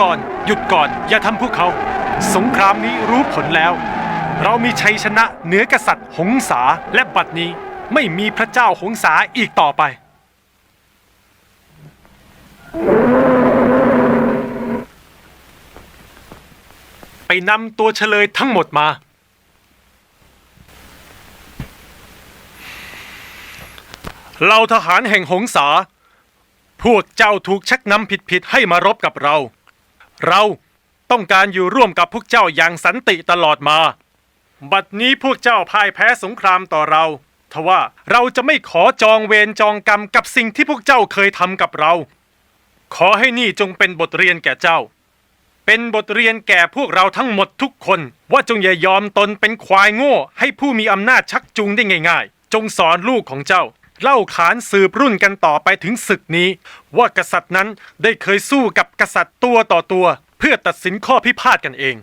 ก่อน หยุดก่อน อย่าทำพวกเขา สงครามนี้รู้ผลแล้ว เรามีชัยชนะเหนือกษัตริย์หงสาและบัดนี้ไม่มีพระเจ้าหงสาอีกต่อไป ไปนำตัวเฉลยทั้งหมดมา เราทหารแห่งหงสา พวกเจ้าถูกชักนำผิดๆให้มารบกับเรา เราต้องการอยู่ร่วมกับพวกเจ้าอย่างสันติตลอดมา บัดนี้พวกเจ้าพ่ายแพ้สงครามต่อเราทว่าเราจะไม่ขอจองเวรจองกรรมกับสิ่งที่พวกเจ้าเคยทำกับเรา ขอให้นี่จงเป็นบทเรียนแก่เจ้า เป็นบทเรียนแก่พวกเราทั้งหมดทุกคน ว่าจงอย่ายอมตนเป็นควายโง่ ให้ผู้มีอำนาจชักจูงได้ง่าย ๆ จงสอนลูกของเจ้า เล่าขานสืบรุ่นกันต่อไปถึงศึกนี้ ว่ากษัตริย์นั้นได้เคยสู้กับกษัตริย์ตัวต่อตัว เพื่อตัดสินข้อพิพาทกันเอง